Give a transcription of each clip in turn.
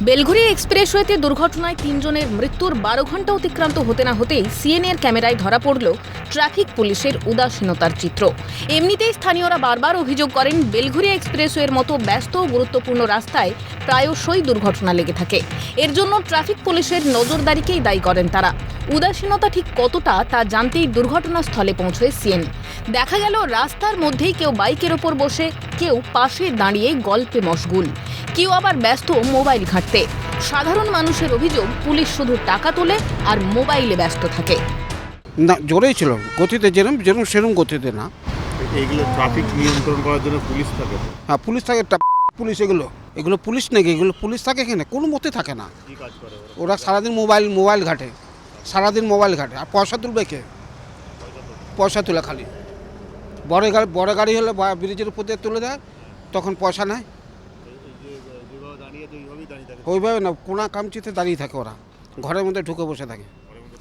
বেলঘুরি এক্সপ্রেসওয়েতে দুর্ঘটনায় তিনজনের মৃত্যুর বারো ঘণ্টা অতিক্রান্ত হতে না হতেই সিএনএর ক্যামেরায় ধরা পড়ল ট্রাফিক পুলিশের উদাসীনতার চিত্র। এমনিতেই স্থানীয়রা বারবার অভিযোগ করেন বেলঘুরি এক্সপ্রেসওয়ের মতো ব্যস্ত ও গুরুত্বপূর্ণ রাস্তায় প্রায়শই দুর্ঘটনা লেগে থাকে। এর জন্য ট্রাফিক পুলিশের নজরদারিকেই দায়ী করেন তারা। উদাসীনতা ঠিক কতটা তা জানতেই দুর্ঘটনাস্থলে পৌঁছয় সিএন। দেখা গেল, রাস্তার মধ্যেই কেউ বাইকের ওপর বসে, কেউ পাশে দাঁড়িয়ে গল্পে মশগুল। কেউ আবার ব্যস্ত মোবাইল ঘাঁটতে। সাধারণ মানুষের অভিযোগ পুলিশ শুধু টাকা তোলে আর মোবাইলে ব্যস্ত থাকে। না জোরেই ছিল। গতিতে যেরকম যেরকম সেরকম গতিতে না। এইগুলো ট্রাফিক নিয়ন্ত্রণ করার জন্য পুলিশ থাকে হ্যাঁ পুলিশ থাকে পুলিশ এগুলো। এগুলো পুলিশ নাকি? এগুলো পুলিশ থাকে এখানে কোনো মতে থাকে না। করে ওরা? সারাদিন মোবাইল মোবাইল ঘাটে। সারাদিন মোবাইল ঘাটে। আর পয়সা তুলবে কে? পয়সা তোলে খালি। বড় গাড়ি বড় গাড়ি হলে বা ব্রিজের উপর দিয়ে তুলে দেয় তখন পয়সা নেয় এই যে যেভাবে দাঁড়িয়ে তো এইভাবেই দাঁড়িয়ে থাকে ওইভাবে না কোনা কামচিতে দাঁড়িয়ে থাকে ওরা। ঘরের মধ্যে ঢুকে বসে থাকে।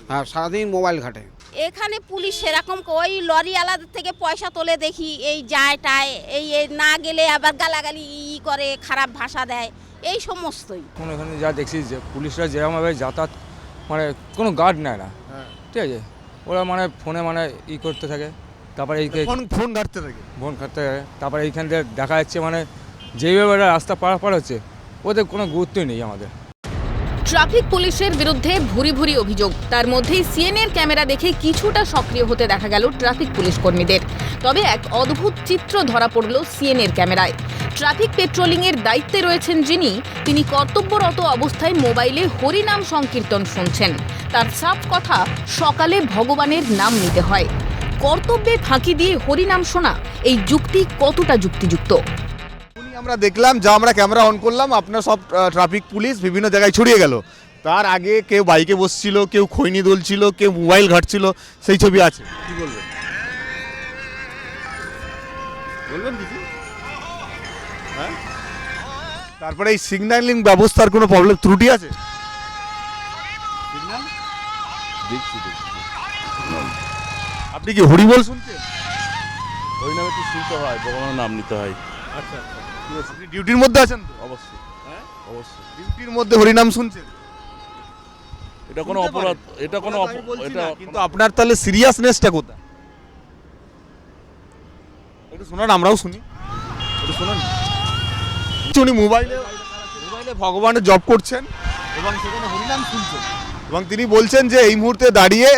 হ্যাঁ সারাদিন মোবাইল ঘাটে। এখানে পুলিশ সেরকম ওই লরি আলাদা থেকে পয়সা তোলে দেখি এই যায় টায় এই এই না গেলে আবার গালাগালি ই করে খারাপ ভাষা দেয় এই সমস্তই। এখন এখানে যা দেখছি যে পুলিশরা যেরকমভাবে যাতায়াত মানে কোনো গার্ড নেয় না। ঠিক আছে? ওরা মানে ফোনে মানে ই করতে থাকে। তারপরে এই ফোন ফোন ঘাটতে থাকে। ফোন খাটতে থাকে। তারপরে এইখান থেকে দেখা যাচ্ছে মানে যেইভাবে রাস্তা পারাপার হচ্ছে ওদের কোনো গুরুত্বই নেই আমাদের। ট্রাফিক পুলিশের বিরুদ্ধে ভুরি ভুরি অভিযোগ। তার মধ্যেই সিএনএর ক্যামেরা দেখে কিছুটা সক্রিয় হতে দেখা গেল ট্রাফিক পুলিশ কর্মীদের। তবে এক অদ্ভুত চিত্র ধরা পড়ল সিএনএর ক্যামেরায়। ট্রাফিক পেট্রোলিংয়ের দায়িত্বে রয়েছেন যিনি, তিনি কর্তব্যরত অবস্থায় মোবাইলে হরিনাম সংকীর্তন শুনছেন। তার সাফ কথা, সকালে ভগবানের নাম নিতে হয়। কর্তব্যে ফাঁকি দিয়ে হরিনাম শোনা, এই যুক্তি কতটা যুক্তিযুক্ত? আমরা দেখলাম যা আমরা ক্যামেরা অন করলাম আপনার সব ট্রাফিক পুলিশ বিভিন্ন জায়গায় ছড়িয়ে গেল। তার আগে কেউ বাইকে বসছিল কেউ খৈনি দোলছিল কেউ মোবাইল ঘাটছিল সেই ছবি আছে। কি বলবেন? বলবেন কিছু হ্যাঁ? তারপরে এই সিগন্যালিং ব্যবস্থার কোনো প্রবলেম ত্রুটি আছে? দেখছি আপনি কি হরিবল শুনছেন? ওই নামে তো শুনতে হয় ভগবানের নাম নিতে হয়। আচ্ছা আচ্ছা। ডিউটির মধ্যে আছেন তো? অবশ্যই। হ্যাঁ? অবশ্যই। ডিউটির মধ্যে হরিনাম শুনছেন? এটা কোনো অপরাধ এটা কোনো এটা কিন্তু আপনার তাহলে সিরিয়াসনেসটা কোথায়? একটু শোনান আমরাও শুনি। একটু শোনান। উনি মোবাইলে মোবাইলে ভগবানের জব করছেন এবং সেখানে হরিনাম শুনছেন। এবং তিনি বলছেন যে এই মুহূর্তে দাঁড়িয়ে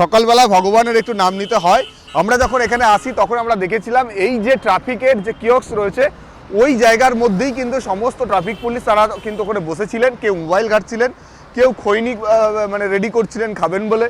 সকালবেলা ভগবানের একটু নাম নিতে হয়। আমরা যখন এখানে আসি তখন আমরা দেখেছিলাম এই যে ট্রাফিকের যে কিয়ক্স রয়েছে ওই জায়গার মধ্যেই কিন্তু সমস্ত ট্রাফিক পুলিশ তারা কিন্তু ওখানে বসেছিলেন কেউ মোবাইল ঘাটছিলেন কেউ খৈনি আহ, মানে রেডি করছিলেন খাবেন বলে।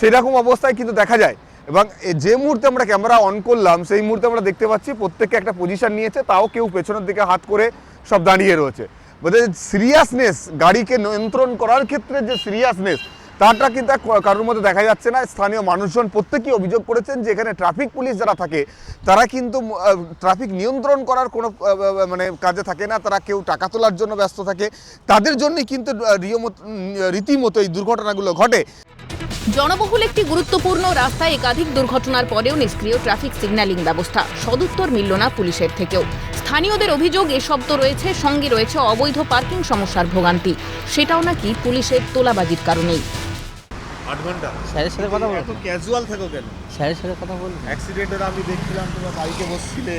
সেরকম অবস্থায় কিন্তু দেখা যায়। এবং যে মুহূর্তে আমরা ক্যামেরা অন করলাম সেই মুহূর্তে আমরা দেখতে পাচ্ছি প্রত্যেকে একটা পজিশন নিয়েছে তাও কেউ পেছনের দিকে হাত করে সব দাঁড়িয়ে রয়েছে। বোধহয় সিরিয়াসনেস গাড়িকে নিয়ন্ত্রণ করার ক্ষেত্রে যে সিরিয়াসনেস তাটা কিন্তু কারোর মধ্যে দেখা যাচ্ছে না? স্থানীয় মানুষজন প্রত্যেকেই অভিযোগ করেছেন যে এখানে ট্রাফিক পুলিশ যারা থাকে, তারা কিন্তু ট্রাফিক নিয়ন্ত্রণ করার কোনো মানে কাজে থাকে না। তারা কেউ টাকা তোলার জন্য ব্যস্ত থাকে। তাদের জন্যই কিন্তু রীতিমতো এই দুর্ঘটনাগুলো ঘটে। জনবহুল একটি গুরুত্বপূর্ণ রাস্তায় একাধিক দুর্ঘটনার পরেও নিষ্ক্রিয় ট্রাফিক সিগন্যালিং ব্যবস্থা। সদুত্তর মিলল না পুলিশের থেকেও। স্থানীয়দের অভিযোগ এসব তো রয়েছে, সঙ্গে রয়েছে অবৈধ পার্কিং সমস্যার ভোগান্তি। সেটাও নাকি পুলিশের তোলাবাজির কারণেই। আট ঘণ্টা। স্যারের সাথে কথা বলব এত ক্যাজুয়াল থাকো কেন? স্যারের সাথে কথা বলব অ্যাক্সিডেন্টের আমি দেখছিলাম তোমরা বাইকে বসছিলে।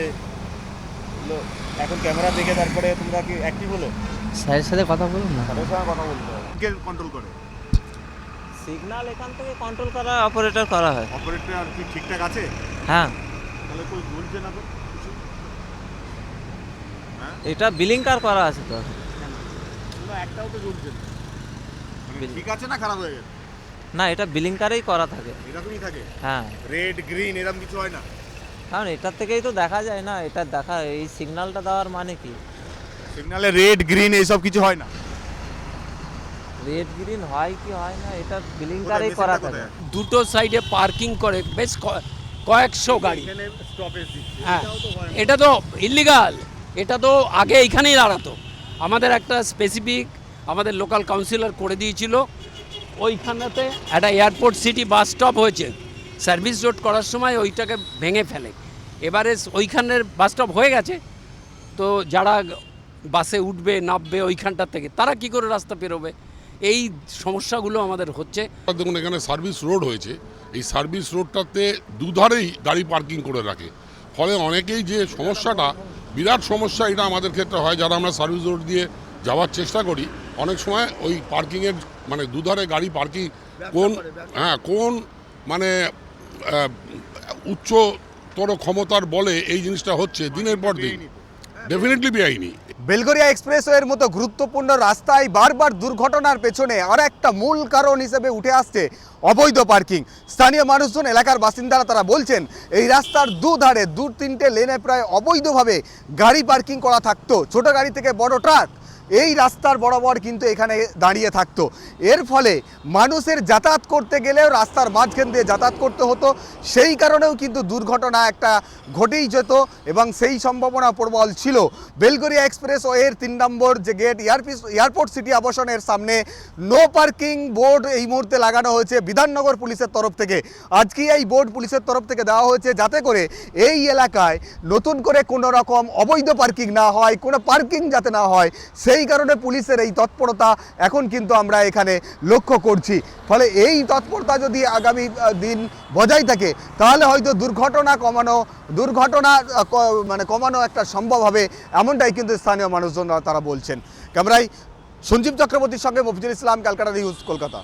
এখন ক্যামেরা দেখে তারপরে তোমরা কি অ্যাক্টিভ হলো স্যারের সাথে কথা বলুন না। তাদের সঙ্গে কথা বলতে হবে। কে কন্ট্রোল করে? সিগন্যাল এখান থেকে কন্ট্রোল করা অপারেটর করা হয়। অপারেটর আর কি ঠিকঠাক আছে? হ্যাঁ। তাহলে কই ঝুলছে না তো? কিছু? এটা বিলিং কার করা আছে তো। কোনো একটাও তো না। মানে ঠিক আছে না খারাপ হয়ে গেছে? না এটা বিলিং কারেই করা থাকে। এরকমই থাকে? হ্যাঁ। রেড গ্রিন এরকম কিছু হয় না? কারণ এটার থেকেই তো দেখা যায় না এটা দেখা এই সিগন্যালটা দেওয়ার মানে কি? সিগনালে রেড গ্রিন এইসব কিছু হয় না? রেড গ্রিন হয় কি হয় না এটা বিলিং কারেই করা? থাকে। দুটো সাইডে পার্কিং করে বেশ কয়েকশো গাড়ি। এখানে স্টপেজ দিচ্ছে। হ্যাঁ। এটা তো ইলিগাল এটা তো আগে এইখানেই দাঁড়াতো। আমাদের একটা স্পেসিফিক আমাদের লোকাল কাউন্সিলর করে দিয়েছিল। ওইখানেতে একটা এয়ারপোর্ট সিটি বাস স্টপ হয়েছে। সার্ভিস রোড করার সময় ওইটাকে ভেঙে ফেলে। এবারে ওইখানের বাস স্টপ হয়ে গেছে। তো যারা বাসে উঠবে, নামবে ওইখানটার থেকে, তারা কি করে রাস্তা পেরোবে? এই সমস্যাগুলো আমাদের হচ্ছে। দেখুন, এখানে সার্ভিস রোড হয়েছে। এই সার্ভিস রোডটাতে দুধারেই গাড়ি পার্কিং করে রাখে। ফলে অনেকেই যে সমস্যাটা, বিরাট সমস্যা এটা আমাদের ক্ষেত্রে হয়, যারা আমরা সার্ভিস রোড দিয়ে যাওয়ার চেষ্টা করি। অনেক সময় ওই পার্কিংয়ের মানে দুধারে গাড়ি পার্কিং কোন হ্যাঁ কোন মানে উচ্চতর ক্ষমতার বলে এই জিনিসটা হচ্ছে দিনের পর দিন। ডেফিনেটলি বেআইনি। বেলগরিয়া এক্সপ্রেসওয়ের মতো গুরুত্বপূর্ণ রাস্তায় বারবার দুর্ঘটনার পেছনে আর একটা মূল কারণ হিসেবে উঠে আসছে অবৈধ পার্কিং। স্থানীয় মানুষজন এলাকার বাসিন্দারা তারা বলছেন এই রাস্তার দুধারে দু তিনটে লেনে প্রায় অবৈধভাবে গাড়ি পার্কিং করা থাকতো। ছোট গাড়ি থেকে বড় ট্রাক। এই রাস্তার বরাবর কিন্তু এখানে দাঁড়িয়ে থাকতো। এর ফলে মানুষের যাতায়াত করতে গেলেও রাস্তার মাঝখান দিয়ে যাতায়াত করতে হতো। সেই কারণেও কিন্তু দুর্ঘটনা একটা ঘটেই যেত এবং সেই সম্ভাবনা প্রবল ছিল। বেলগরিয়া এক্সপ্রেস ওয়ের তিন নম্বর যে গেট, এয়ারপিস, এয়ারপোর্ট সিটি আবাসনের সামনে নো পার্কিং বোর্ড এই মুহূর্তে লাগানো হয়েছে বিধাননগর পুলিশের তরফ থেকে। আজকেই এই বোর্ড পুলিশের তরফ থেকে দেওয়া হয়েছে যাতে করে এই এলাকায় নতুন করে কোনো রকম অবৈধ পার্কিং না হয়, কোনো পার্কিং যাতে না হয়, সেই কারণে পুলিশের এই তৎপরতা এখন কিন্তু আমরা এখানে লক্ষ্য করছি। ফলে এই তৎপরতা যদি আগামী দিন বজায় থাকে, তাহলে হয়তো দুর্ঘটনা কমানো, দুর্ঘটনা মানে কমানো একটা সম্ভব হবে, এমনটাই কিন্তু স্থানীয় মানুষজন তারা বলছেন। ক্যামেরায় সঞ্জীব চক্রবর্তীর সঙ্গে মফিজুল ইসলাম, ক্যালকাটা নিউজ, কলকাতা।